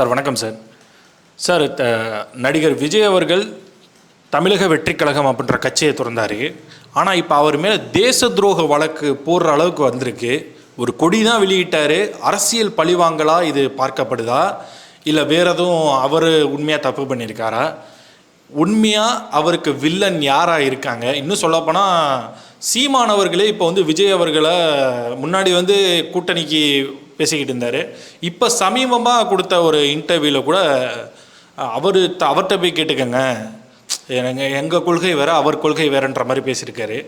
Sir வணக்கம் sir. Sir த- நடிகர் விஜய் அவர்கள் தமிழக வெற்றி கழகம் அப்படின்ற கட்சியை திறந்தார். ஆனால் இப்போ அவர் மேலே தேச துரோக வழக்கு போடுற அளவுக்கு வந்திருக்கு. ஒரு கொடி தான் வெளியிட்டார். அரசியல் பழிவாங்கலா இது பார்க்கப்படுதா? இல்லை வேற எதுவும் அவர் உண்மையாக தப்பு பண்ணியிருக்காரா? உண்மையாக அவருக்கு வில்லன் யாராக இருக்காங்க? இன்னும் சொல்லப்போனால் சீமானவர்களே இப்போ வந்து விஜய் அவர்களை முன்னாடி வந்து கூட்டணிக்கு பேசிக்கிட்டு இருந்தார் இப்போ சமீபமாக கொடுத்த ஒரு இன்டர்வியூவில் கூட அவர் அவர்கிட்ட போய் கேட்டுக்கங்க. எனக்கு எங்கள் கொள்கை வேறு அவர் கொள்கை வேறன்ற மாதிரி பேசியிருக்காரு.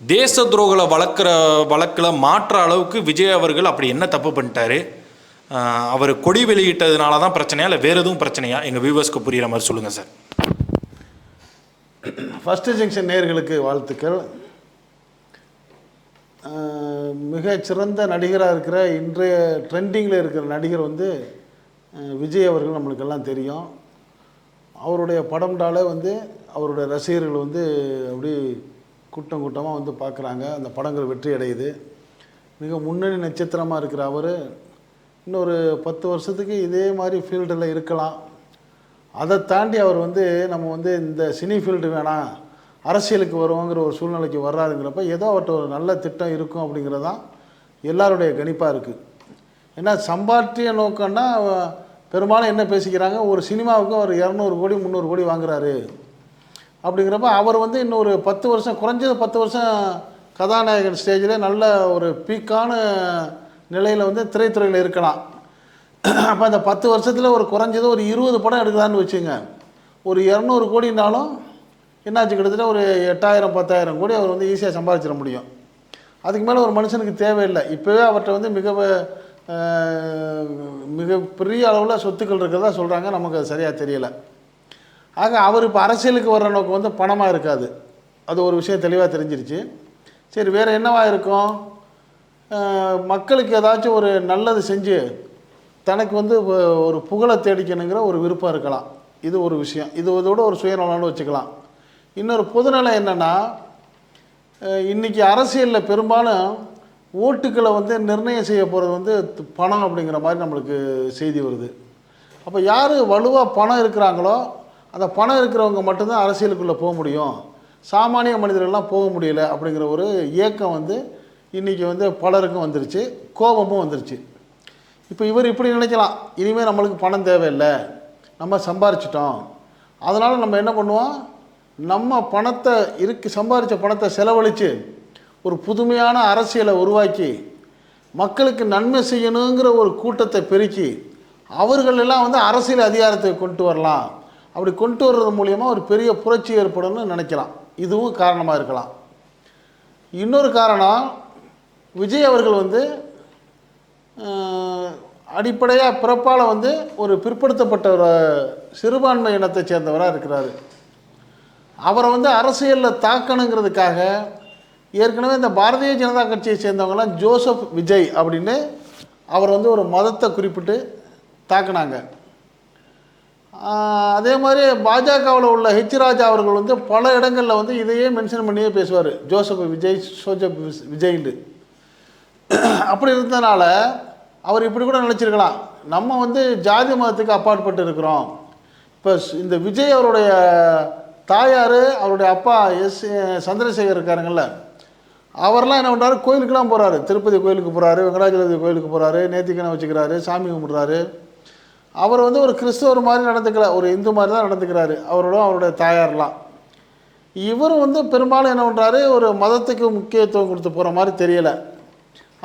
தேச துரோகளை வளர்க்குற வழக்கில் மாற்ற அளவுக்கு விஜய் அவர்கள் அப்படி என்ன தப்பு பண்ணிட்டாரு? அவர் கொடி வெளியிட்டதுனால தான் பிரச்சனையா இல்லை வேறு எதுவும் பிரச்சனையா? எங்கள் வியூவர்ஸ்க்கு புரிகிற மாதிரி சொல்லுங்கள் சார் ஃபஸ்ட்டு ஜங்ஷன் நேர்களுக்கு வாழ்த்துக்கள். மிக சிறந்த நடிகராக இருக்கிற இன்றைய ட்ரெண்டிங்கில் இருக்கிற நடிகர் வந்து விஜய் அவர்கள் நம்மளுக்கெல்லாம் தெரியும். அவருடைய படம்டாலே வந்து அவருடைய ரசிகர்கள் வந்து அப்படி கூட்டம் கூட்டமாக வந்து பார்க்குறாங்க. அந்த படங்கள் வெற்றி அடையுது. மிக முன்னணி நட்சத்திரமாக இருக்கிற அவர் இன்னொரு பத்து வருஷத்துக்கு இதே மாதிரி ஃபீல்டில் இருக்கலாம். அதை தாண்டி அவர் வந்து நம்ம வந்து இந்த சினி ஃபீல்டு வேணாம் அரசியலுக்கு வருவோங்கிற ஒரு சூழ்நிலைக்கு வர்றாருங்கிறப்ப ஏதோ அவர்கிட்ட ஒரு நல்ல திட்டம் இருக்கும் அப்படிங்கிறது தான் எல்லாருடைய கணிப்பாக இருக்குது ஏன்னா சம்பாத்திய நோக்கம்னா பெரும்பாலும் என்ன பேசிக்கிறாங்க ஒரு சினிமாவுக்கு அவர் இரநூறு கோடி முந்நூறு கோடி வாங்குறாரு. அப்படிங்கிறப்ப அவர் வந்து இன்னொரு பத்து வருஷம் குறைஞ்சது பத்து வருஷம் கதாநாயகன் ஸ்டேஜில் நல்ல ஒரு பீக்கான நிலையில் வந்து திரைத்துறையில் இருக்கலாம். அப்போ அந்த பத்து வருஷத்தில் ஒரு குறைஞ்சது ஒரு இருபது படம் எடுக்கலான்னு வச்சுங்க ஒரு இரநூறு கோடினாலும் என்னாச்சு? கிட்டத்தட்ட ஒரு எட்டாயிரம் பத்தாயிரம் கோடி அவர் வந்து ஈஸியாக சம்பாதிச்சிட முடியும். அதுக்கு மேலே ஒரு மனுஷனுக்கு தேவையில்லை. இப்போவே அவர்கிட்ட வந்து மிக மிக பெரிய அளவில் சொத்துக்கள் இருக்கிறதா சொல்கிறாங்க நமக்கு அது சரியாக தெரியலை. ஆக அவர் இப்போ அரசியலுக்கு வர்ற நோக்கம் வந்து பணமாக இருக்காது. அது ஒரு விஷயம் தெளிவாக தெரிஞ்சிருச்சு. சரி வேறு என்னவா இருக்கும்? மக்களுக்கு ஏதாச்சும் ஒரு நல்லது செஞ்சு தனக்கு வந்து ஒரு புகழை தேடிக்கணுங்கிற ஒரு விருப்பம் இருக்கலாம். இது ஒரு விஷயம். இது இதோட ஒரு சுயநலம்னு வச்சுக்கலாம். இன்னொரு பொதுநலம் என்னென்னா இன்றைக்கி அரசியலில் பெரும்பாலும் ஓட்டுக்களை வந்து நிர்ணயம் செய்ய போகிறது வந்து பணம் அப்படிங்கிற மாதிரி நம்மளுக்கு செய்தி வருது. அப்போ யார் வலுவாக பணம் இருக்கிறாங்களோ அந்த பணம் இருக்கிறவங்க மட்டும்தான் அரசியலுக்குள்ளே போக முடியும். சாமானிய மனிதர்கள்லாம் போக முடியல அப்படிங்கிற ஒரு ஏக்கம் வந்து இன்றைக்கி வந்து பலருக்கும் வந்துருச்சு கோபமும் வந்துருச்சு. இப்போ இவர் இப்படி நினைக்கலாம் இனிமேல் நம்மளுக்கு பணம் தேவையில்லை நம்ம சம்பாரிச்சிட்டோம். அதனால் நம்ம என்ன பண்ணுவோம்? நம்ம பணத்தை இருக்கு சம்பாதிச்ச பணத்தை செலவழித்து ஒரு புதுமையான அரசியலை உருவாக்கி மக்களுக்கு நன்மை செய்யணுங்கிற ஒரு கூட்டத்தை பெருக்கி அவர்கள் எல்லாம் வந்து அரசியல் அதிகாரத்தை கொண்டு வரலாம். அப்படி கொண்டு வர்றது மூலியமாக ஒரு பெரிய புரட்சி ஏற்படும்னு நினைக்கலாம். இதுவும் காரணமாக இருக்கலாம். இன்னொரு காரணம் விஜய் அவர்கள் வந்து அடிப்படையாக பிறப்பால் வந்து ஒரு பிற்படுத்தப்பட்ட ஒரு சிறுபான்மை இனத்தை சேர்ந்தவராக இருக்கிறாரு. அவரை வந்து அரசியலில் தாக்கணுங்கிறதுக்காக ஏற்கனவே இந்த பாரதிய ஜனதா கட்சியை சேர்ந்தவங்கலாம் ஜோசப் விஜய் அப்படின்னு அவர் வந்து ஒரு மதத்தை குறிப்பிட்டு தாக்குனாங்க. அதே மாதிரி பாஜகவில் உள்ள ஹெச் ராஜா அவர்கள் வந்து பல இடங்களில் வந்து இதையே மென்ஷன் பண்ணியே பேசுவார். ஜோசப் விஜய் சோஜப் விஜய்ண்டு அப்படி இருந்தனால அவர் இப்படி கூட நினச்சிருக்கலாம். நம்ம வந்து ஜாதி மதத்துக்கு அப்பாற்பட்டு இருக்கிறோம். இப்போ இந்த விஜய் அவருடைய தாயார் அவருடைய அப்பா எஸ் சந்திரசேகர் இருக்காருங்கள்ல அவர்லாம் என்ன பண்ணுறாரு கோயிலுக்கெல்லாம் போகிறாரு திருப்பதி கோயிலுக்கு போகிறாரு வெங்கடாஜலபதி கோயிலுக்கு போகிறாரு நேத்திக்கணை வச்சுக்கிறாரு சாமி கும்பிட்றாரு. அவர் வந்து ஒரு கிறிஸ்தவர் மாதிரி நடந்துக்கல ஒரு இந்து மாதிரி தான் நடந்துக்கிறாரு அவரோட அவருடைய தாயார்லாம். இவர் வந்து பெரும்பாலும் என்ன பண்ணுறாரு ஒரு மதத்துக்கு முக்கியத்துவம் கொடுத்து போகிற மாதிரி தெரியலை.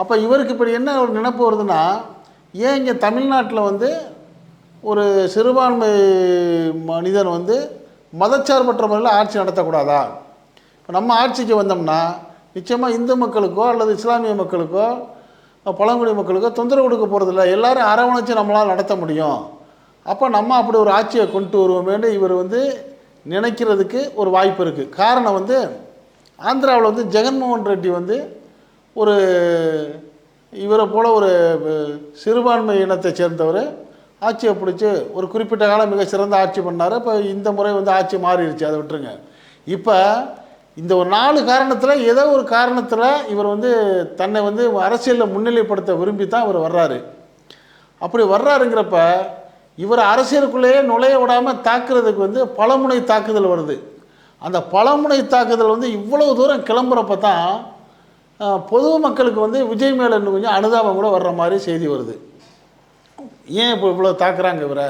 அப்போ இவருக்கு இப்படி என்ன ஒரு நினைப்பு வருதுன்னா ஏன் இங்கே தமிழ்நாட்டில் வந்து ஒரு சிறுபான்மை மனிதன் வந்து மதச்சார்பற்ற முறையில் ஆட்சி நடத்தக்கூடாதா? இப்போ நம்ம ஆட்சிக்கு வந்தோம்னா நிச்சயமாக இந்து மக்களுக்கோ அல்லது இஸ்லாமிய மக்களுக்கோ பழங்குடி மக்களுக்கோ தொந்தரவு கொடுக்க போகிறதில்ல எல்லோரும் அரவணைச்சு நம்மளால் நடத்த முடியும். அப்போ நம்ம அப்படி ஒரு ஆட்சியை கொண்டு வருவோமேனு இவர் வந்து நினைக்கிறதுக்கு ஒரு வாய்ப்பு இருக்குது காரணம் வந்து ஆந்திராவில் வந்து ஜெகன்மோகன் ரெட்டி வந்து ஒரு இவரை போல் ஒரு சிறுபான்மை இனத்தை சேர்ந்தவர். ஆட்சியை பிடிச்சி ஒரு குறிப்பிட்ட காலம் மிக சிறந்த ஆட்சி பண்ணார். இப்போ இந்த முறை வந்து ஆட்சி மாறிடுச்சு அதை விட்டுருங்க. இப்போ இந்த ஒரு நாலு காரணத்தில் ஏதோ ஒரு காரணத்தில் இவர் வந்து தன்னை வந்து அரசியலில் முன்னிலைப்படுத்த விரும்பி தான் இவர் வர்றாரு. அப்படி வர்றாருங்கிறப்ப இவர் அரசியலுக்குள்ளேயே நுழைய விடாமல் தாக்குறதுக்கு வந்து பலமுனை தாக்குதல் வருது. அந்த பலமுனை தாக்குதல் வந்து இவ்வளோ தூரம் கிளம்புறப்ப தான் பொது மக்களுக்கு வந்து விஜய் மேலே இன்னும் கொஞ்சம் அனுதாபம் கூட வர்ற மாதிரி செய்தி வருது. ஏன் இப்போ இவ்வளோ தாக்குறாங்க இவரை?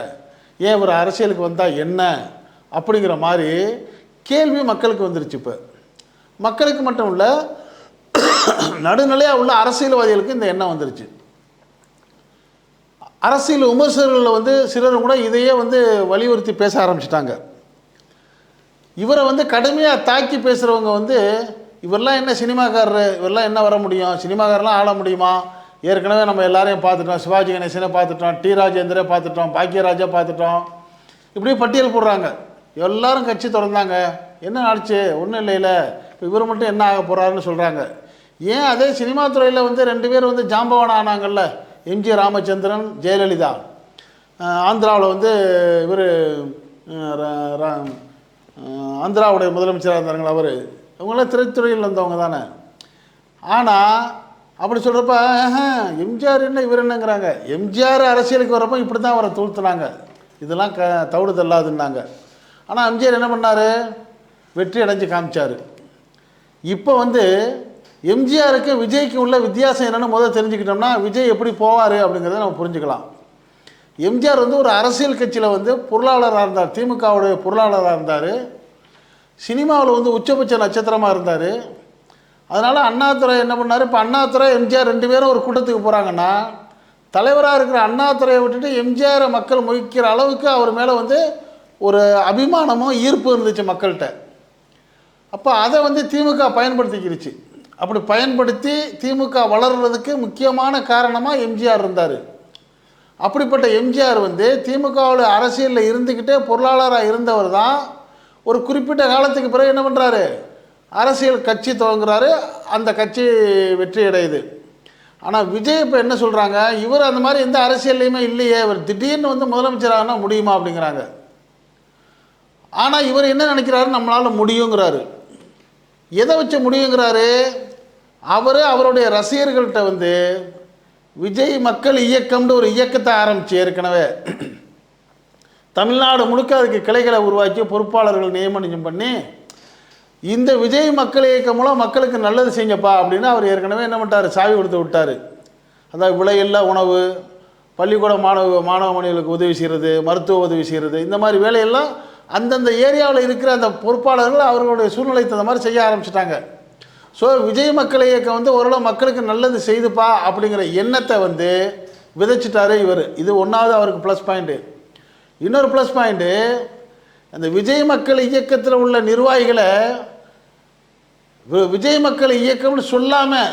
ஏன் இவர் அரசியலுக்கு வந்தால் என்ன? அப்படிங்கிற மாதிரி கேள்வி மக்களுக்கு வந்துருச்சு இப்போ. மக்களுக்கு மட்டும் இல்லை நடுநிலையாக உள்ள அரசியல்வாதிகளுக்கு இந்த எண்ணம் வந்துருச்சு. அரசியல் விமர்சகர்களில் வந்து சிலர் கூட இதையே வந்து வலியுறுத்தி பேச ஆரம்பிச்சிட்டாங்க. இவரை வந்து கடுமையாக தாக்கி பேசுகிறவங்க வந்து இவரெல்லாம் என்ன சினிமாக்காரரு? இவரெல்லாம் என்ன வர முடியும்? சினிமாக்காரெல்லாம் ஆள முடியுமா? ஏற்கனவே நம்ம எல்லாரையும் பார்த்துட்டோம் சிவாஜி கணேசனை பார்த்துட்டோம் டி ராஜேந்திரே பார்த்துட்டோம் பாக்கியராஜா பார்த்துட்டோம். இப்படி பட்டியல் போடுறாங்க. எல்லாரும் கட்சி திறந்தாங்க. என்ன ஆச்சு ஒன்றும் இல்லைல்ல இப்போ இவர் மட்டும் என்ன ஆக போகிறாருன்னு சொல்கிறாங்க ஏன் அதே சினிமா துறையில் வந்து ரெண்டு பேர் வந்து ஜாம்பவான் ஆனாங்கல்ல? எம்ஜி ராமச்சந்திரன் ஜெயலலிதா. ஆந்திராவில் வந்து இவர் ஆந்திராவுடைய முதலமைச்சராக இருந்தாருங்களா அவர்? இவங்களாம் திரைத்துறையில் வந்தவங்க தானே. ஆனால் அப்படி சொல்கிறப்ப எம்ஜிஆர் என்ன இவர் என்னங்கிறாங்க. எம்ஜிஆர் அரசியலுக்கு வரப்போ இப்படி தான் அவரை தூழ்த்துனாங்க இதெல்லாம் க தவிடு தள்ளாதுன்னாங்க. ஆனால் எம்ஜிஆர் என்ன பண்ணார்? வெற்றி அடைஞ்சு காமிச்சார். இப்போ வந்து எம்ஜிஆருக்கு விஜய்க்கு உள்ள வித்தியாசம் என்னென்னு முதல்ல தெரிஞ்சுக்கிட்டோம்னா விஜய் எப்படி போவார் அப்படிங்கிறத நம்ம புரிஞ்சுக்கலாம். எம்ஜிஆர் வந்து ஒரு அரசியல் கட்சியில் வந்து பொருளாளராக இருந்தார். திமுகவுடைய பொருளாளராக இருந்தார். சினிமாவில் வந்து உச்சபட்ச நட்சத்திரமாக இருந்தார். அதனால் அண்ணாதுரை என்ன பண்ணார்? இப்போ அண்ணாதுரை எம்ஜிஆர் ரெண்டு பேரும் ஒரு கூட்டத்துக்கு போகிறாங்கன்னா தலைவராக இருக்கிற அண்ணாதுரையை விட்டுட்டு எம்ஜிஆரை மக்கள் மொழிக்கிற அளவுக்கு அவர் மேலே வந்து ஒரு அபிமானமும் ஈர்ப்பு இருந்துச்சு மக்கள்கிட்ட. அப்போ அதை வந்து திமுக பயன்படுத்திக்கிடுச்சு அப்படி பயன்படுத்தி திமுக வளர்றதுக்கு முக்கியமான காரணமாக எம்ஜிஆர் இருந்தார். அப்படிப்பட்ட எம்ஜிஆர் வந்து திமுகவில் அரசியலில் இருந்துக்கிட்டே பொருளாளராக இருந்தவர் தான் ஒரு குறிப்பிட்ட காலத்துக்கு பிறகு என்ன பண்ணுறாரு அரசியல் கட்சி துவங்குறாரு அந்த கட்சி வெற்றி அடையுது. ஆனால் விஜய் இப்போ என்ன சொல்கிறாங்க இவர் அந்த மாதிரி எந்த அரசியல்லையுமே இல்லையே இவர் திடீர்னு வந்து முதலமைச்சராகனா முடியுமா அப்படிங்கிறாங்க. ஆனால் இவர் என்ன நினைக்கிறாரு? நம்மளால் முடியுங்கிறாரு. எதை வச்சு முடியுங்கிறாரு? அவர் அவருடைய ரசிகர்கள்ட்ட வந்து விஜய் மக்கள் இயக்கம்னு ஒரு இயக்கத்தை ஆரம்பிச்சு ஏற்கனவே. தமிழ்நாடு முழுக்க அதுக்கு கிளைகளை உருவாக்கி பொறுப்பாளர்கள் நியமனம் பண்ணி இந்த விஜய் மக்கள் இயக்கம் மூலம் மக்களுக்கு நல்லது செய்யுங்கப்பா அப்படின்னு அவர் ஏற்கனவே என்ன பண்ணிட்டார்? சாவி கொடுத்து விட்டார். அதாவது விலையில்லா உணவு பள்ளிக்கூட மாணவ மாணவ மணிகளுக்கு உதவி செய்கிறது மருத்துவ உதவி செய்கிறது இந்த மாதிரி வேலையெல்லாம் அந்தந்த ஏரியாவில் இருக்கிற அந்த பொறுப்பாளர்கள் அவர்களுடைய சூழ்நிலை தகுந்த மாதிரி செய்ய ஆரம்பிச்சிட்டாங்க. ஸோ விஜய் மக்கள் இயக்கம் வந்து ஓரளவு மக்களுக்கு நல்லது செய்துப்பா அப்படிங்கிற எண்ணத்தை வந்து விதைச்சிட்டாரு இவர். இது ஒன்றாவது அவருக்கு ப்ளஸ் பாயிண்ட்டு இன்னொரு ப்ளஸ் பாயிண்ட்டு அந்த விஜய் மக்கள் இயக்கத்தில் உள்ள நிர்வாகிகளை விஜய் மக்கள் இயக்கம்னு சொல்லாமல்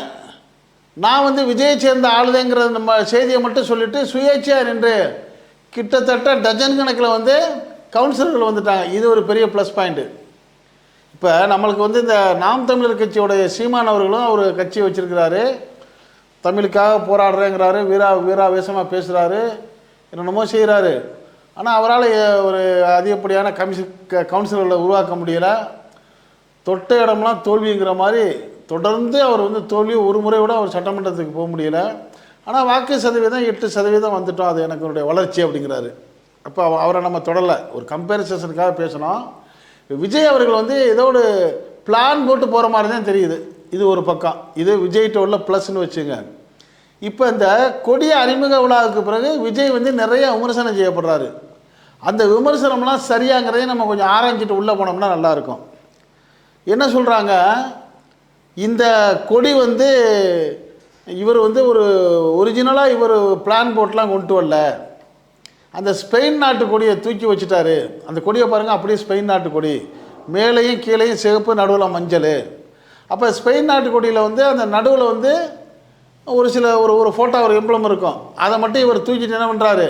நான் வந்து விஜயை சேர்ந்த ஆளுதேங்கிற நம்ம செய்தியை மட்டும் சொல்லிட்டு சுயேட்சையாக நின்று கிட்டத்தட்ட டஜன் கணக்கில் வந்து கவுன்சிலர்கள் வந்துட்டாங்க. இது ஒரு பெரிய ப்ளஸ் பாயிண்ட்டு இப்போ நம்மளுக்கு வந்து இந்த நாம் தமிழர் கட்சியோடைய சீமான் அவர்களும் ஒரு கட்சி வச்சுருக்கிறாரு. தமிழுக்காக போராடுறேங்கிறாரு. வீரா வீராவேசமாக பேசுகிறாரு என்னென்னமோ செய்கிறாரு ஆனால் அவரால் ஒரு அதிகப்படியான கமிஷன் க கவுன்சிலர்களை உருவாக்க முடியலை. தொட்ட இடம்லாம் தோல்விங்கிற மாதிரி தொடர்ந்து அவர் வந்து தோல்வி ஒரு முறை விட அவர் சட்டமன்றத்துக்கு போக முடியல. ஆனால் வாக்கு சதவீதம் எட்டு சதவீதம் வந்துட்டோம். அது எனக்கு என்னுடைய வளர்ச்சி அப்படிங்கிறாரு. அப்போ அவரை நம்ம தொடரலை ஒரு கம்பேரிசனுக்காக பேசணும். விஜய் அவர்கள் வந்து ஏதோ ஒரு பிளான் போட்டு போகிற மாதிரி தான் தெரியுது. இது ஒரு பக்கம். இது விஜய்கிட்ட உள்ள ப்ளஸ்ன்னு வச்சுங்க. இப்போ இந்த கொடிய அறிமுக விழாவுக்கு பிறகு விஜய் வந்து நிறைய விமர்சனம் செய்யப்படுறாரு. அந்த விமர்சனம்லாம் சரியாங்கிறதையும் நம்ம கொஞ்சம் ஆராய்ஞ்சிட்டு உள்ளே போனோம்னா நல்லாயிருக்கும் என்ன சொல்கிறாங்க இந்த கொடி வந்து இவர் வந்து ஒரு ஒரிஜினலாக இவர் பிளான் போட்டுலாம் கொண்டு வரல. அந்த ஸ்பெயின் நாட்டு கொடியை தூக்கி வச்சுட்டாரு. அந்த கொடியை பாருங்கள் அப்படியே ஸ்பெயின் நாட்டு கொடி. மேலேயும் கீழேயும் சிவப்பு நடுவில் மஞ்சள். அப்போ ஸ்பெயின் நாட்டு கொடியில் வந்து அந்த நடுவில் வந்து ஒரு சில ஒரு ஒரு ஃபோட்டோ ஒரு எம்பளம் இருக்கும். அதை மட்டும் இவர் தூக்கிட்டு என்ன பண்ணுறாரு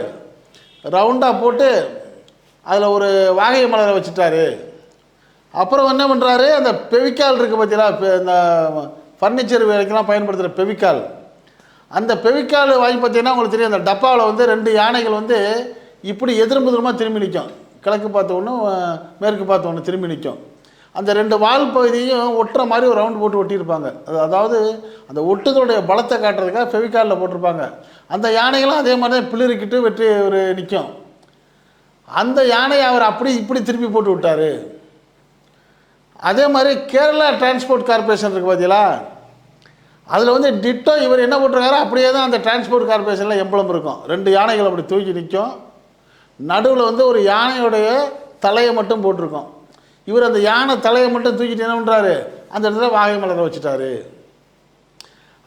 ரவுண்டாக போட்டு அதில் ஒரு வாகை மலரை வச்சுட்டாரு. அப்புறம் என்ன பண்ணுறாரு அந்த பெவிக்கால் இருக்குது பார்த்தீங்களா இந்த ஃபர்னிச்சர் வேலைக்கெல்லாம் பயன்படுத்துகிற பெவிக்கால். அந்த பெவிக்கால் வாங்கி பார்த்தீங்கன்னா உங்களுக்கு தெரியும் அந்த டப்பாவில் வந்து ரெண்டு யானைகள் வந்து இப்படி எதிர்முதிரமாக திரும்பி நிற்கும் கிழக்கு பார்த்த ஒன்று மேற்கு பார்த்த ஒன்று திரும்பி நிற்கும் அந்த ரெண்டு வால் பகுதியும் ஒட்டுற மாதிரி ஒரு ரவுண்ட் போட்டு ஒட்டியிருப்பாங்க. அது அதாவது அந்த ஒட்டுதலுடைய பலத்தை காட்டுறதுக்காக ஃபெவிகாலில் போட்டிருப்பாங்க. அந்த யானைகளும் அதே மாதிரி தான் பிளிரிக்கிட்டு வெற்றி ஒரு நிற்கும் அந்த யானையை அவர் அப்படி இப்படி திருப்பி போட்டு விட்டாரு. அதே மாதிரி கேரளா டிரான்ஸ்போர்ட் கார்ப்பரேஷன் இருக்குது பார்த்தீங்களா அதில் வந்து டிட்டோ இவர் என்ன போட்டிருக்காரோ அப்படியே தான் அந்த டிரான்ஸ்போர்ட் கார்ப்பரேஷனில் எம்பளம் இருக்கும். ரெண்டு யானைகள் அப்படி தூக்கி நிற்கும். நடுவில் வந்து ஒரு யானையுடைய தலையை மட்டும் போட்டிருக்கோம். இவர் அந்த யானை தலையை மட்டும் தூக்கிட்டு என்ன பண்ணுறாரு அந்த இடத்துல வாகை மலரை வச்சுட்டாரு.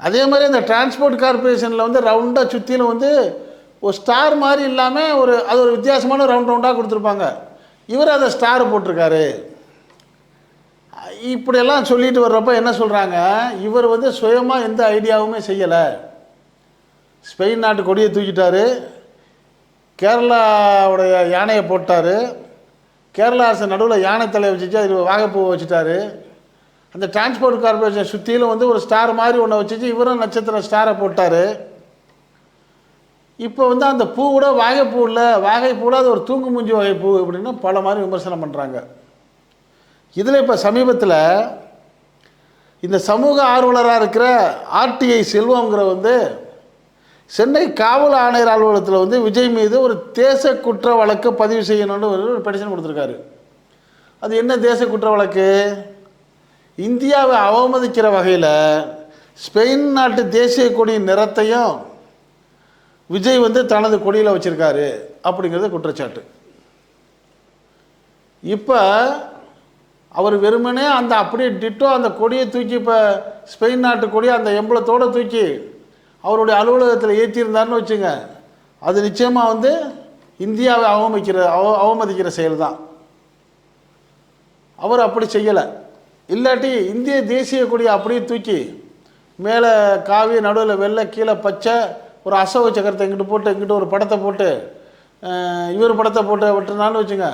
அதே மாதிரி அந்த டிரான்ஸ்போர்ட் கார்ப்பரேஷனில் வந்து ரவுண்டாக சுற்றிலும் வந்து ஒரு ஸ்டார் மாதிரி இல்லாமல் ஒரு அது ஒரு வித்தியாசமான ரவுண்ட் ரவுண்டாக கொடுத்துருப்பாங்க. இவர் அதை ஸ்டார் போட்டிருக்காரு. இப்படியெல்லாம் சொல்லிட்டு வர்றப்ப என்ன சொல்கிறாங்க இவர் வந்து சுயமாக எந்த ஐடியாவுமே செய்யலை. ஸ்பெயின் நாட்டு கொடியை தூக்கிட்டாரு. கேரளாவுடைய யானையை போட்டார். கேரளா அரசு நடுவில் யானை தலையை வச்சுச்சு அது வாகைப்பூவை வச்சுட்டாரு. அந்த டிரான்ஸ்போர்ட் கார்பரேஷன் சுற்றிலும் வந்து ஒரு ஸ்டார் மாதிரி ஒன்று வச்சுச்சு இவரும் நட்சத்திர ஸ்டாரை போட்டார். இப்போ வந்து அந்த பூ கூட வாகைப்பூ இல்லை. வாகைப்பூவில் அது ஒரு தூங்கு மூஞ்சி வகை பூ அப்படின்னு பல மாதிரி விமர்சனம் பண்ணுறாங்க இதில் இப்போ சமீபத்தில் இந்த சமூக ஆர்வலராக இருக்கிற ஆர்டிஐ செல்வங்கிற வந்து சென்னை காவல் ஆணையர் அலுவலகத்தில் வந்து விஜய் மீது ஒரு தேச குற்ற வழக்கு பதிவு செய்யணும்னு ஒரு பெட்டிஷன் கொடுத்துருக்காரு. அது என்ன தேச குற்ற வழக்கு? இந்தியாவை அவமதிக்கிற வகையில் ஸ்பெயின் நாட்டு தேசிய கொடியின் நிறத்தையும் விஜய் வந்து தனது கொடியில் வச்சுருக்காரு அப்படிங்கிறது குற்றச்சாட்டு. இப்போ அவர் வெறுமனே அந்த அப்படியே டிட்டோ அந்த கொடியை தூக்கி இப்போ ஸ்பெயின் நாட்டு கொடியை அந்த எம்பளத்தோடு தூக்கி அவருடைய அலுவலகத்தில் ஏற்றியிருந்தாருன்னு வச்சுங்க. அது நிச்சயமாக வந்து இந்தியாவை அவமதிக்கிற அவ அவமதிக்கிற செயல் தான் அவர் அப்படி செய்யலை. இல்லாட்டி இந்திய தேசிய கொடியை அப்படியே தூக்கி மேலே காவி நடுவில் வெள்ளை கீழே பச்சை ஒரு அசோக சக்கரத்தை இங்கிட்டு போட்டு இங்கிட்டு ஒரு படத்தை போட்டு இவர் படத்தை போட்டு விட்டுருந்தான்னு வச்சுங்க.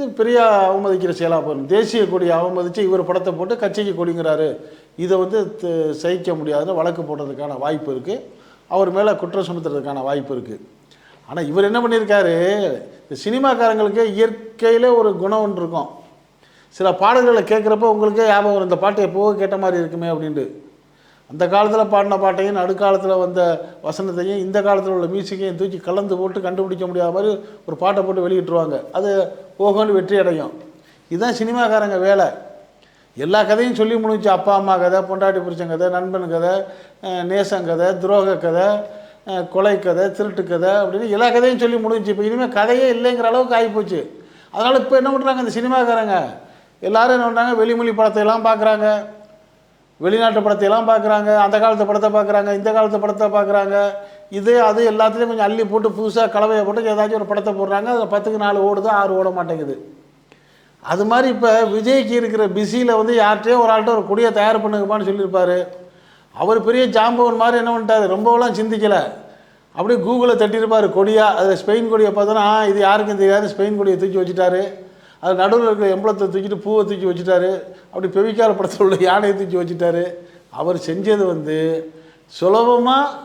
இது பெரிய அவமதிக்கிற செயலாக போகும் தேசிய கொடியை அவமதித்து இவர் படத்தை போட்டு கட்சிக்கு கொடிங்கிறாரு. இதை வந்து த- சகிக்க முடியாதுன்னு வழக்கு போடுறதுக்கான வாய்ப்பு இருக்குது அவர் மேலே குற்றம் சுமத்துறதுக்கான வாய்ப்பு இருக்குது ஆனால் இவர் என்ன பண்ணியிருக்காரு? இந்த சினிமாக்காரங்களுக்கு இயற்கையிலே ஒரு குணம் ஒன்று இருக்கும். சில பாடல்களை கேட்குறப்ப உங்களுக்கே ஞாபகம் இந்த பாட்டு எப்போவோ கேட்ட மாதிரி இருக்குமே அப்படின்ட்டு. அந்த காலத்தில் பாடின பாட்டையும் நடுக்காலத்தில் வந்த வசனத்தையும் இந்த காலத்தில் உள்ள மியூசிக்கையும் தூக்கி கலந்து போட்டு கண்டுபிடிக்க முடியாத மாதிரி ஒரு பாட்டை போட்டு வெளியிட்டுருவாங்க. அது ஓகோன்னு வெற்றி அடையும். இதுதான் சினிமாக்காரங்க வேலை. எல்லா கதையும் சொல்லி முடிஞ்சு அப்பா அம்மா கதை பொண்டாட்டி புருஷன் கதை நண்பன் கதை நேசங்கதை கதை துரோக கதை கொலை கதை திருட்டு கதை அப்படின்னு எல்லா கதையும் சொல்லி முடிஞ்சு இப்போ இனிமேல் கதையே இல்லைங்கிற அளவுக்கு ஆகிப்போச்சு அதனால் இப்போ என்ன பண்ணுறாங்க இந்த சினிமாக்காரங்க? எல்லாரும் என்ன பண்ணுறாங்க வெளிமொழி படத்தை எல்லாம் பார்க்குறாங்க வெளிநாட்டு படத்தையெல்லாம் பார்க்குறாங்க அந்த காலத்து படத்தை பார்க்குறாங்க இந்த காலத்து படத்தை பார்க்குறாங்க. இது அது எல்லாத்துலேயும் கொஞ்சம் அள்ளி போட்டு புதுசாக கலவையை போட்டு ஏதாச்சும் ஒரு படத்தை போடுறாங்க அதில் பத்துக்கு நாலு ஓடுது ஆறு ஓட மாட்டேங்குது. அது மாதிரி இப்போ விஜய்க்கு இருக்கிற பிஸியில் வந்து யார்கிட்டயோ ஒரு ஆள்கிட்ட ஒரு கொடியை தயார் பண்ணுங்கப்பான்னு சொல்லியிருப்பார். அவர் பெரிய ஜாம்பவன் மாதிரி என்ன பண்ணிட்டார்? ரொம்பலாம் சிந்திக்கலை. அப்படியே கூகுளில் தட்டியிருப்பார் கொடியாக அதில் ஸ்பெயின் கொடியை பார்த்தோன்னா இது யாருக்கும் தெரியாது ஸ்பெயின் கொடியை தூக்கி வச்சுட்டாரு. அது நடுவில் இருக்கிற எம்பளத்தை தூக்கிட்டு பூவை தூக்கி வச்சுட்டாரு. அப்படி பெவிக்கால படத்தில் உள்ள யானையை தூக்கி வச்சுட்டாரு. அவர் செஞ்சது வந்து சுலபமாக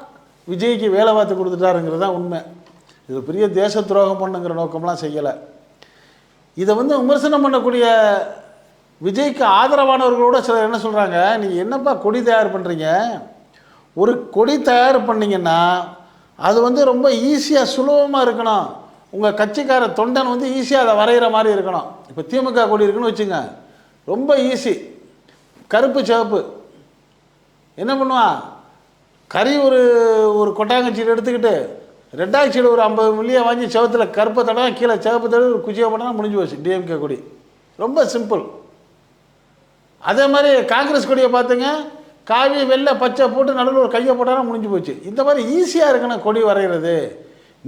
விஜய்க்கு வேலை பார்த்து கொடுத்துட்டாருங்கிறது தான் உண்மை. இது பெரிய தேச துரோகம் பண்ணுங்கிற நோக்கம்லாம் செய்யலை. இதை வந்து விமர்சனம் பண்ணக்கூடிய விஜய்க்கு ஆதரவானவர்களோட சிலர் என்ன சொல்கிறாங்க நீங்கள் என்னப்பா கொடி தயார் பண்ணுறீங்க ஒரு கொடி தயார் பண்ணீங்கன்னா அது வந்து ரொம்ப ஈஸியாக சுலபமாக இருக்கணும். உங்கள் கட்சிக்கார தொண்டன் வந்து ஈஸியாக அதை வரைகிற மாதிரி இருக்கணும். இப்போ திமுக கொடி இருக்குன்னு வச்சுங்க ரொம்ப ஈஸி கருப்பு சிவப்பு. என்ன பண்ணுவான் கறி ஒரு ஒரு கொட்டாங்கச்சீடு எடுத்துக்கிட்டு ரெட்டாக்சைடு ஒரு ஐம்பது மில்லியை வாங்கி செவத்தில் கருப்பை தடவை கீழே சிவப்பு தடவை ஒரு குச்சியை போட்டால் முடிஞ்சு போச்சு டிஎம்கே கொடி. ரொம்ப சிம்பிள் அதே மாதிரி காங்கிரஸ் கொடியை பார்த்துங்க காவி வெள்ளை பச்சை போட்டு நடுவில் ஒரு கையை போட்டாலும் முடிஞ்சு போச்சு. இந்த மாதிரி ஈஸியாக இருக்கணும் கொடி வரைகிறது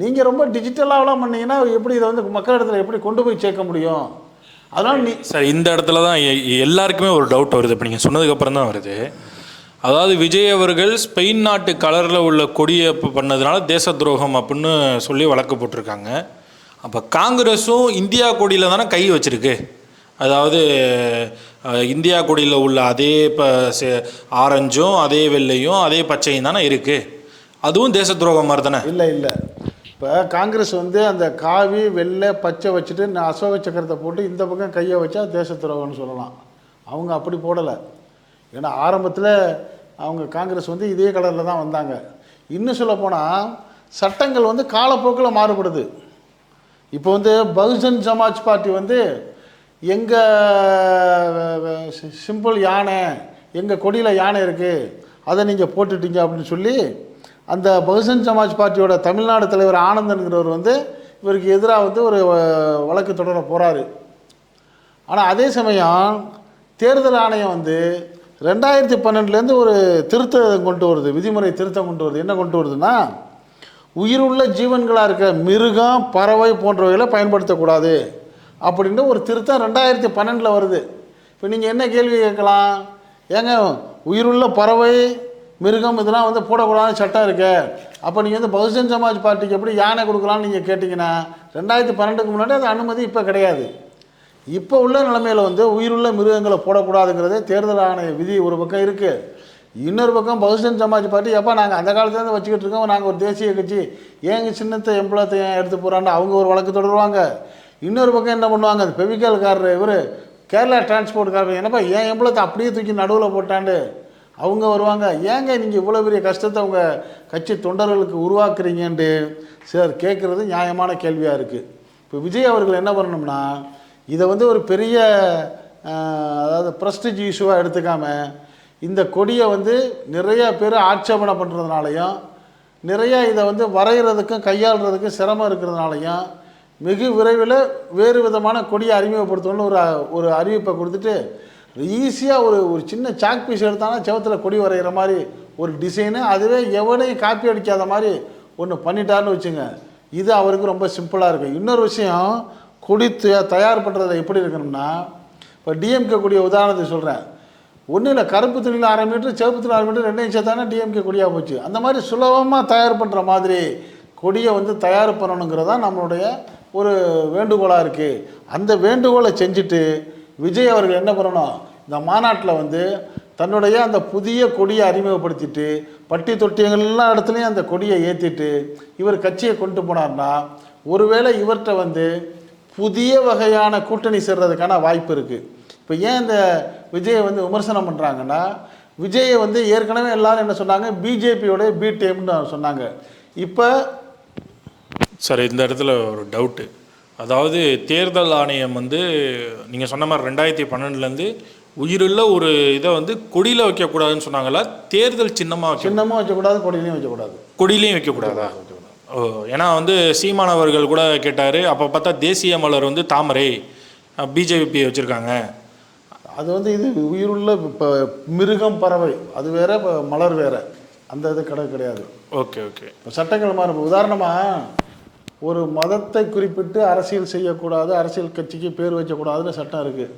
நீங்கள் ரொம்ப டிஜிட்டலாகலாம் பண்ணீங்கன்னா எப்படி இதை வந்து மக்களிடத்தில் எப்படி கொண்டு போய் சேர்க்க முடியும்? அதனால் நீ சார் இந்த இடத்துல தான் எல்லாருக்குமே ஒரு டவுட் வருது. இப்போ நீங்கள் சொன்னதுக்கப்புறம் தான் வருது. அதாவது விஜய் அவர்கள் ஸ்பெயின் நாட்டு கலரில் உள்ள கொடியை பண்ணதுனால தேச துரோகம் அப்படின்னு சொல்லி வழக்கு போட்டிருக்காங்க. அப்போ காங்கிரஸும் இந்தியா கொடியில் தானே கை வச்சிருக்கு. அதாவது இந்தியா கொடியில் உள்ள அதே இப்போ ஆரஞ்சும் அதே வெள்ளையும் அதே பச்சையும் தானே இருக்குது அதுவும் தேச துரோகம் மாதிரி தானே? இல்லை இல்லை. இப்போ காங்கிரஸ் வந்து அந்த காவி வெள்ளை பச்சை வச்சுட்டு நான் அசோக சக்கரத்தை போட்டு இந்த பக்கம் கையை வச்சா தேச துரோகம்னு சொல்லலாம். அவங்க அப்படி போடலை. ஏன்னா ஆரம்பத்தில் அவங்க காங்கிரஸ் வந்து இதே கலரில் தான் வந்தாங்க. இன்னும் சொல்ல போனால் சட்டங்கள் வந்து காலப்போக்கில் மாறுபடுது. இப்போ வந்து பகுஜன் சமாஜ் பார்ட்டி வந்து எங்கள் சிம்பிள் யானை எங்கள் கொடியில் யானை இருக்குது அதை நீங்கள் போட்டுட்டீங்க அப்படின்னு சொல்லி அந்த பகுஜன் சமாஜ் பார்ட்டியோட தமிழ்நாடு தலைவர் ஆனந்தன்கிறவர் வந்து இவருக்கு எதிராக வந்து ஒரு வழக்கு தொடர போகிறாரு ஆனால் அதே சமயம் தேர்தல் ஆணையம் வந்து ரெண்டாயிரத்தி பன்னெண்டுலேருந்து ஒரு திருத்தம் கொண்டு வருது விதிமுறை திருத்தம் கொண்டு வருது. என்ன கொண்டு வருதுன்னா உயிருள்ள ஜீவன்களாக இருக்க மிருகம் பறவை போன்றவைகளை பயன்படுத்தக்கூடாது அப்படின்ட்டு ஒரு திருத்தம் ரெண்டாயிரத்தி பன்னெண்டில் வருது. இப்போ நீங்கள் என்ன கேள்வி கேட்கலாம்? ஏங்க உயிருள்ள பறவை மிருகம் இதெல்லாம் வந்து போடக்கூடாதுன்னு சட்டம் இருக்கு. அப்போ நீங்கள் வந்து பகுஜன் சமாஜ் பார்ட்டிக்கு எப்படி யானை கொடுக்கலாம்னு நீங்கள் கேட்டிங்கன்னா ரெண்டாயிரத்தி பன்னெண்டுக்கு முன்னாடி அது அனுமதி இப்போ கிடையாது. இப்போ உள்ள நிலைமையில் வந்து உயிருள்ள மிருகங்களை போடக்கூடாதுங்கிறதே தேர்தல் ஆணைய விதி ஒரு பக்கம் இருக்குது இன்னொரு பக்கம் பகுஜன் சமாஜ் பார்ட்டி எப்போ நாங்கள் அந்த காலத்துலேருந்து வச்சுக்கிட்டு இருக்கோம். நாங்கள் ஒரு தேசிய கட்சி. ஏங்க சின்னத்தை எம்பளத்தை ஏன் எடுத்து போகிறான்னு அவங்க ஒரு வழக்கு தொடருவாங்க? இன்னொரு பக்கம் என்ன பண்ணுவாங்க? அந்த பெவிக்கல்காரர் இவர். கேரளா டிரான்ஸ்போர்ட்காரர் என்னப்பா ஏன் எம்பளத்தை அப்படியே தூக்கி நடுவில் போட்டாண்டு அவங்க வருவாங்க. ஏங்க நீங்கள் இவ்வளோ பெரிய கஷ்டத்தை அவங்க கட்சி தொண்டர்களுக்கு உருவாக்குறீங்கன்ட்டு சார் கேட்குறது நியாயமான கேள்வியாக இருக்குது இப்போ விஜய் அவர்கள் என்ன பண்ணணும்னா இதை வந்து ஒரு பெரிய அதாவது ப்ரெஸ்டிஜ் இஷ்யூவாக எடுத்துக்காம இந்த கொடியை வந்து நிறைய பேர் ஆட்சேபனை பண்ணுறதுனாலையும் நிறைய இதை வந்து வரைகிறதுக்கும் கையாளுறதுக்கும் சிரமம் இருக்கிறதுனாலையும் மிக விரைவில் வேறு விதமான கொடியை அறிமுகப்படுத்தணும்னு ஒரு ஒரு அறிவிப்பை கொடுத்துட்டு ஈஸியாக ஒரு ஒரு சின்ன சாக் பீஸ் எடுத்தானா செவத்தில் கொடி வரைகிற மாதிரி ஒரு டிசைனு அதுவே எவனையும் காப்பி அடிக்காத மாதிரி ஒன்று பண்ணிட்டாருன்னு வச்சுங்க. இது அவருக்கு ரொம்ப சிம்பிளாக இருக்கும். இன்னொரு விஷயம் கொடி தயார் பண்ணுறத எப்படி இருக்கணும்னா இப்போ டிஎம்கே கொடிய உதாரணத்துக்கு சொல்கிறேன் ஒன்றும் இல்லை கருப்பு துணியில் அரை மீட்டர் சிவப்பு துணியில் அரை மீட்டர் ரெண்டையும் இன்ச்சு டிஎம்கே கொடியாக போச்சு. அந்த மாதிரி சுலபமாக தயார் பண்ணுற மாதிரி கொடியை வந்து தயார் பண்ணணுங்கிறது தான் நம்மளுடைய ஒரு வேண்டுகோளாக இருக்குது அந்த வேண்டுகோளை செஞ்சுட்டு விஜய் அவர்கள் என்ன பண்ணணும்? இந்த மாநாட்டில் வந்து தன்னுடைய அந்த புதிய கொடியை அறிமுகப்படுத்திட்டு பட்டி தொட்டியங்கள் எல்லா இடத்துலையும் அந்த கொடியை ஏற்றிட்டு இவர் கட்சியை கொண்டு போனார்னா ஒருவேளை இவர்கிட்ட வந்து புதிய வகையான கூட்டணி சேர்றதுக்கான வாய்ப்பு இருக்குது இப்போ ஏன் இந்த விஜயை வந்து விமர்சனம் பண்ணுறாங்கன்னா விஜயை வந்து ஏற்கனவே எல்லாரும் என்ன சொன்னாங்க? பிஜேபியோடைய பி டீம்னு சொன்னாங்க. இப்போ சார் இந்த இடத்துல ஒரு டவுட்டு அதாவது தேர்தல் ஆணையம் வந்து நீங்கள் சொன்ன மாதிரி ரெண்டாயிரத்தி பன்னெண்டுலேருந்து உயிருள்ள ஒரு இதை வந்து கொடியில் வைக்கக்கூடாதுன்னு சொன்னாங்களா தேர்தல் சின்னமாக வைக்க சின்னமும் வைக்கக்கூடாது கொடியிலையும் வைக்கக்கூடாது. கொடியிலையும் வைக்கக்கூடாதா? ஓ ஏன்னா வந்து சீமான் அவர்கள் கூட கேட்டார் அப்போ பார்த்தா தேசிய மலர் வந்து தாமரை பிஜேபி வச்சுருக்காங்க. அது வந்து இது உயிருள்ள இப்போ மிருகம் பறவை அது வேற இப்போ மலர் வேற. அந்த இது கடை கிடையாது. Okay okay. இப்போ சட்டங்கள் மாறும் உதாரணமாக ஒரு மதத்தை குறிப்பிட்டு அரசியல் செய்யக்கூடாது அரசியல் கட்சிக்கு பேர் வைக்கக்கூடாதுன்னு சட்டம் இருக்குது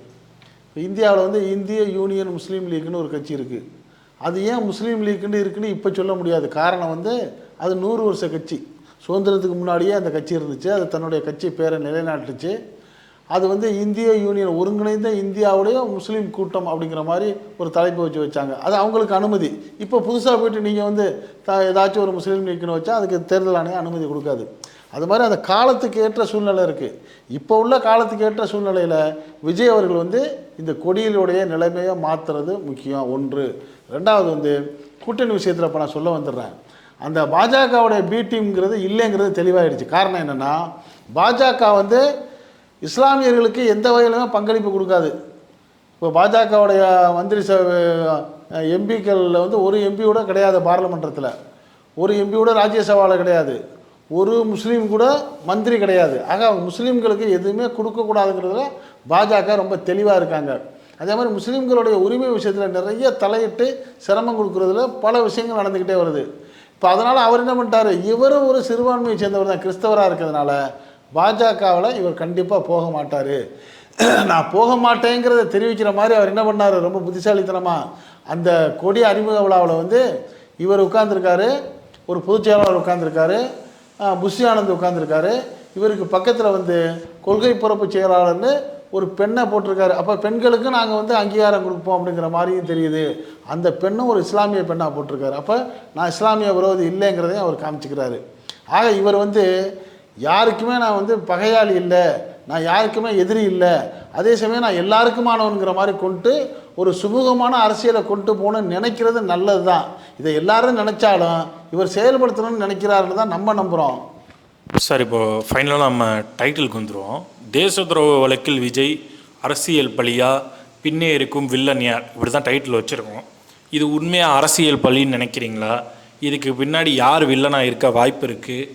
இந்தியாவில் வந்து இந்திய யூனியன் முஸ்லீம் லீக்னு ஒரு கட்சி இருக்குது அது ஏன் முஸ்லீம் லீக்னு இருக்குன்னு இப்போ சொல்ல முடியாது. காரணம் வந்து அது நூறு வருஷ கட்சி. சுதந்திரத்துக்கு முன்னாடியே அந்த கட்சி இருந்துச்சு. அது தன்னுடைய கட்சி பேரை நிலைநாட்டுச்சு. அது வந்து இந்திய யூனியன் ஒருங்கிணைந்த இந்தியாவுடைய முஸ்லீம் கூட்டம் அப்படிங்கிற மாதிரி ஒரு தலைப்பு வச்சு வச்சாங்க. அது அவங்களுக்கு அனுமதி. இப்போ புதுசாக போயிட்டு நீங்கள் வந்து த ஏதாச்சும் ஒரு முஸ்லீம் லீக்னு வச்சா அதுக்கு தேர்தல் ஆணையம் அனுமதி கொடுக்காது. அது மாதிரி அந்த காலத்துக்கு ஏற்ற சூழ்நிலை இருக்குது இப்போ உள்ள காலத்துக்கு ஏற்ற சூழ்நிலையில் விஜய் அவர்கள் வந்து இந்த கொடியிலுடைய நிலைமையை மாற்றுறது முக்கியம் ஒன்று. ரெண்டாவது வந்து கூட்டணி விஷயத்தில் இப்போ நான் சொல்ல வந்துடுறேன். அந்த பாஜகவுடைய பி டீம்ங்கிறது இல்லைங்கிறது தெளிவாயிடுச்சு. காரணம் என்னென்னா பாஜக வந்து இஸ்லாமியர்களுக்கு எந்த வகையிலுமே பங்களிப்பு கொடுக்காது. இப்போ பாஜகவுடைய மந்திரி சபை எம்பிக்களில் வந்து ஒரு எம்பியோட கிடையாது பாராளுமன்றத்தில். ஒரு எம்பியோட ராஜ்யசபாவில் கிடையாது. ஒரு முஸ்லீம் கூட மந்திரி கிடையாது. ஆக முஸ்லீம்களுக்கு எதுவுமே கொடுக்கக்கூடாதுங்கிறதுல பாஜக ரொம்ப தெளிவாக இருக்காங்க. அதே மாதிரி முஸ்லீம்களுடைய உரிமை விஷயத்தில் நிறைய தலையிட்டு சிரமம் கொடுக்குறதுல பல விஷயங்கள் நடந்துக்கிட்டே வருது. இப்போ அதனால் அவர் என்ன பண்ணிட்டாரு? இவரும் ஒரு சிறுபான்மையை சேர்ந்தவர் தான் கிறிஸ்தவராக இருக்கிறதுனால பாஜகவில் இவர் கண்டிப்பாக போக மாட்டார். நான் போக மாட்டேங்கிறத தெரிவிக்கிற மாதிரி அவர் என்ன பண்ணார்? ரொம்ப புத்திசாலித்தனமாக அந்த கொடி அறிமுக விழாவில் வந்து இவர் உட்காந்துருக்காரு ஒரு பொதுச்செயலாளர் உட்காந்துருக்காரு புஷி ஆனந்த் இவருக்கு பக்கத்தில் வந்து கொள்கை பொறுப்பு செயலாளர்னு ஒரு பெண்ணை போட்டிருக்காரு. அப்போ பெண்களுக்கு நாங்கள் வந்து அங்கீகாரம் கொடுப்போம் அப்படிங்கிற மாதிரியும் தெரியுது. அந்த பெண்ணும் ஒரு இஸ்லாமிய பெண்ணாக போட்டிருக்காரு. அப்போ நான் இஸ்லாமிய விரோதி இல்லைங்கிறதையும் அவர் காமிச்சுக்கிறாரு. ஆக இவர் வந்து யாருக்குமே நான் வந்து பகையாளி இல்லை. நான் யாருக்குமே எதிரி இல்லை. அதே சமயம் நான் எல்லாருக்குமானவனுங்கிற மாதிரி கொண்டு ஒரு சுமூகமான அரசியலை கொண்டு போகணும்னு நினைக்கிறது நல்லது தான் இதை எல்லாரும் நினச்சாலும் இவர் செயல்படுத்தணும்னு நினைக்கிறாருன்னு தான் நம்ம நம்புகிறோம் சார் இப்போ ஃபைனலாக நம்ம டைட்டிலுக்கு வந்துடுவோம் தேச துரோக வழக்கில் விஜய் அரசியல் பலியா பின்னே இருக்கும் வில்லன் யார்? இப்படி தான் டைட்டில் வச்சுருக்கோம். இது உண்மையாக அரசியல் பலின்னு நினைக்கிறீங்களா? இதுக்கு பின்னாடி யார் வில்லனாக இருக்க வாய்ப்பு இருக்குது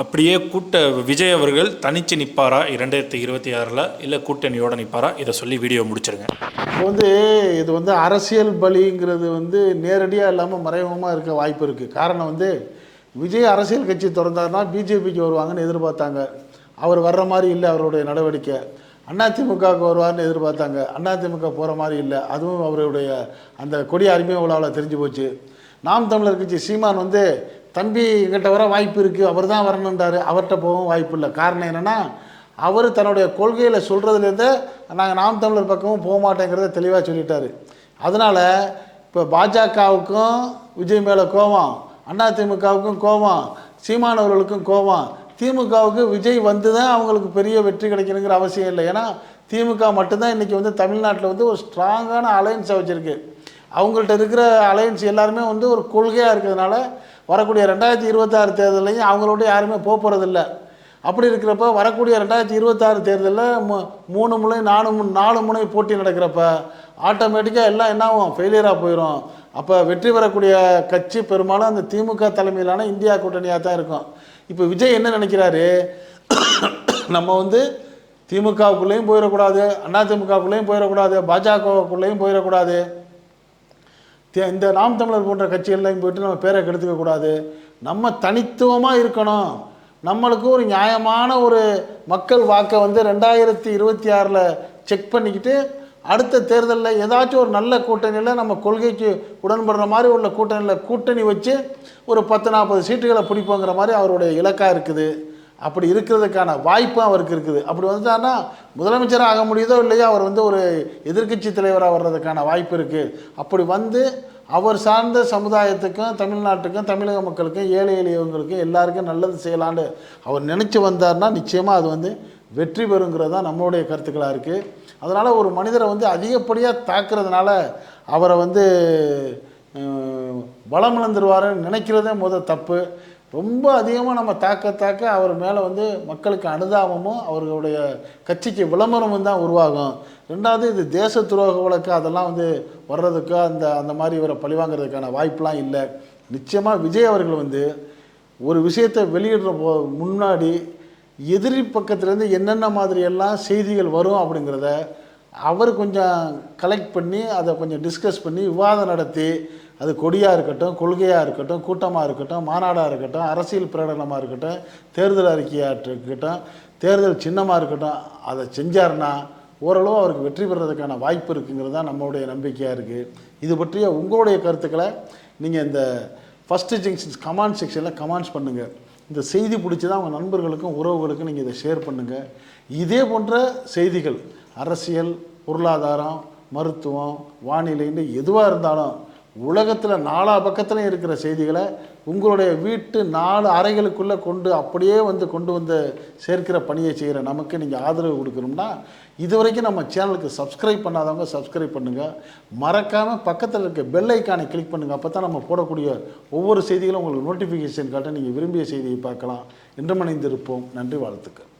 அப்படியே கூட்ட விஜய் அவர்கள் தனிச்சு நிற்பாரா இரண்டாயிரத்தி இருபத்தி ஆறில்? இல்லை கூட்டணியோட நிற்பாரா இதை சொல்லி வீடியோ முடிச்சிருங்க. இப்போ வந்து இது வந்து அரசியல் பலிங்கிறது வந்து நேரடியாக இல்லாமல் மறைமுகமாக இருக்க வாய்ப்பு இருக்குது காரணம் வந்து விஜய் அரசியல் கட்சி திறந்தாருன்னா பிஜேபிக்கு வருவாங்கன்னு எதிர்பார்த்தாங்க. அவர் வர்ற மாதிரி இல்லை அவருடைய நடவடிக்கை. அதிமுகவுக்கு வருவார்னு எதிர்பார்த்தாங்க. அதிமுக போகிற மாதிரி இல்லை. அதுவும் அவருடைய அந்த கொடி அருமை உலாவில் தெரிஞ்சு போச்சு. நாம் தமிழர் கட்சி சீமான் வந்து தம்பி எங்கிட்ட வர வாய்ப்பு இருக்குது அவர் தான் வரணுன்றாரு அவர்கிட்ட போகவும் வாய்ப்பு இல்லை. காரணம் என்னென்னா அவர் தன்னுடைய கொள்கையில் சொல்கிறதுலேருந்தே நாங்கள் நாம் தமிழர் பக்கமும் போக மாட்டேங்கிறத தெளிவாக சொல்லிட்டாரு. அதனால் இப்போ பாஜகவுக்கும் விஜய் மேலே கோவம் அதிமுகவுக்கும் கோவம் சீமானவர்களுக்கும் கோவம் திமுகவுக்கு விஜய் வந்து தான் அவங்களுக்கு பெரிய வெற்றி கிடைக்கணுங்கிற அவசியம் இல்லை. ஏன்னா திமுக மட்டும்தான் இன்றைக்கி வந்து தமிழ்நாட்டில் வந்து ஒரு ஸ்ட்ராங்கான அலையன்ஸை வச்சுருக்கு. அவங்கள்ட்ட இருக்கிற அலையன்ஸ் எல்லாருமே வந்து ஒரு கொள்கையாக இருக்கிறதுனால வரக்கூடிய ரெண்டாயிரத்தி இருபத்தாறு தேர்தலையும் அவங்களோட யாருமே போகிறதில்ல அப்படி இருக்கிறப்ப வரக்கூடிய ரெண்டாயிரத்தி இருபத்தாறு தேர்தலில் மூ மூணு முனை நாலு முனை நாலு முனை போட்டி நடக்கிறப்ப ஆட்டோமேட்டிக்காக எல்லாம் என்ன ஆகும்? ஃபெயிலியராக போயிடும் அப்போ வெற்றி பெறக்கூடிய கட்சி பெரும்பாலும் அந்த திமுக தலைமையிலான இந்தியா கூட்டணியாக தான் இருக்கும். இப்போ விஜய் என்ன நினைக்கிறாரு? நம்ம வந்து திமுகவுக்குள்ளேயும் போயிடக்கூடாது அதிமுகவுக்குள்ளேயும் போயிடக்கூடாது பாஜகவுக்குள்ளேயும் போயிடக்கூடாது. இந்த நாம் தமிழர் போன்ற கட்சிகள்லையும் போயிட்டு நம்ம பேரை கெடுத்துக்கக்கூடாது நம்ம தனித்துவமாக இருக்கணும். நம்மளுக்கு ஒரு நியாயமான ஒரு மக்கள் வாக்கை வந்து ரெண்டாயிரத்தி இருபத்தி ஆறில் செக் பண்ணிக்கிட்டு அடுத்த தேர்தலில் ஏதாச்சும் ஒரு நல்ல கூட்டணியில் நம்ம கொள்கைக்கு உடன்படுற மாதிரி உள்ள கூட்டணியில் கூட்டணி வச்சு ஒரு பத்து நாற்பது சீட்டுகளை பிடிப்போங்கிற மாதிரி அவருடைய இலக்காக இருக்குது. அப்படி இருக்கிறதுக்கான வாய்ப்பும் அவருக்கு இருக்குது. அப்படி வந்துட்டாருன்னா முதலமைச்சராக ஆக முடியுதோ இல்லையோ அவர் வந்து ஒரு எதிர்க்கட்சி தலைவராக வர்றதுக்கான வாய்ப்பு இருக்குது அப்படி வந்து அவர் சார்ந்த சமுதாயத்துக்கும் தமிழ்நாட்டுக்கும் தமிழக மக்களுக்கும் ஏழை எளியவங்களுக்கும் எல்லாருக்கும் நல்லது செய்யலான்னு அவர் நினச்சி வந்தார்னா நிச்சயமாக அது வந்து வெற்றி பெறுங்கிறது தான் நம்மளுடைய கருத்துக்களாக இருக்குது அதனால் ஒரு மனிதரை வந்து அதிகப்படியாக தாக்குறதுனால அவரை வந்து வளம் பலம் இழந்துருவாருன்னு நினைக்கிறதே முத தப்பு. ரொம்ப அதிகமாக நம்ம தாக்க தாக்க அவர் மேலே வந்து மக்களுக்கு அனுதாபமும் அவர்களுடைய கட்சிக்கு விளம்பரமும் தான் உருவாகும். ரெண்டாவது இது தேச துரோக வழக்கு அதெல்லாம் வந்து வர்றதுக்கோ அந்த அந்த மாதிரி இவரை பழிவாங்கிறதுக்கான வாய்ப்பெலாம் இல்லை. நிச்சயமாக விஜய் அவர்கள் வந்து ஒரு விஷயத்தை வெளியிடுற போ முன்னாடி எதிரி பக்கத்துலேருந்து என்னென்ன மாதிரியெல்லாம் செய்திகள் வரும் அப்படிங்கிறத அவர் கொஞ்சம் கலெக்ட் பண்ணி அதை கொஞ்சம் டிஸ்கஸ் பண்ணி விவாதம் நடத்தி அது கொடியாக இருக்கட்டும் கொள்கையாக இருக்கட்டும் கூட்டமாக இருக்கட்டும் மாநாடாக இருக்கட்டும் அரசியல் பிரகடனமாக இருக்கட்டும் தேர்தல் அறிக்கையாக இருக்கட்டும் தேர்தல் சின்னமாக இருக்கட்டும் அதை செஞ்சாருன்னா ஓரளவு அவருக்கு வெற்றி பெறதுக்கான வாய்ப்பு இருக்குங்கிறது தான் நம்மளுடைய நம்பிக்கையாக இருக்குது இது பற்றிய உங்களுடைய கருத்துக்களை நீங்கள் இந்த ஃபஸ்ட்டு ஜங்ஷன்ஸ் கமெண்ட் செக்ஷனில் கமெண்ட்ஸ் பண்ணுங்கள் இந்த செய்தி பிடிச்சி தான் உங்கள் நண்பர்களுக்கும் உறவுகளுக்கும் நீங்கள் இதை ஷேர் பண்ணுங்கள் இதே போன்ற செய்திகள் அரசியல் பொருளாதாரம் மருத்துவம் வானிலைன்னு எதுவாக இருந்தாலும் உலகத்தில் நாலா பக்கத்துலையும் இருக்கிற செய்திகளை உங்களுடைய வீட்டு நாலு அறைகளுக்குள்ளே கொண்டு அப்படியே வந்து கொண்டு வந்து சேர்க்கிற பணியை செய்கிற நமக்கு நீங்கள் ஆதரவு கொடுக்கணும்னா இது வரைக்கும் நம்ம சேனலுக்கு சப்ஸ்கிரைப் பண்ணாதவங்க சப்ஸ்கிரைப் பண்ணுங்கள் மறக்காமல் பக்கத்தில் இருக்க பெல் ஐக்கானை கிளிக் பண்ணுங்கள் அப்போ தான் நம்ம போடக்கூடிய ஒவ்வொரு செய்திகளும் உங்களுக்கு நோட்டிஃபிகேஷன் காட்ட நீங்கள் விரும்பிய செய்தியை பார்க்கலாம். என்று மணிந்திருப்போம் நன்றி வாழ்த்துக்கள்.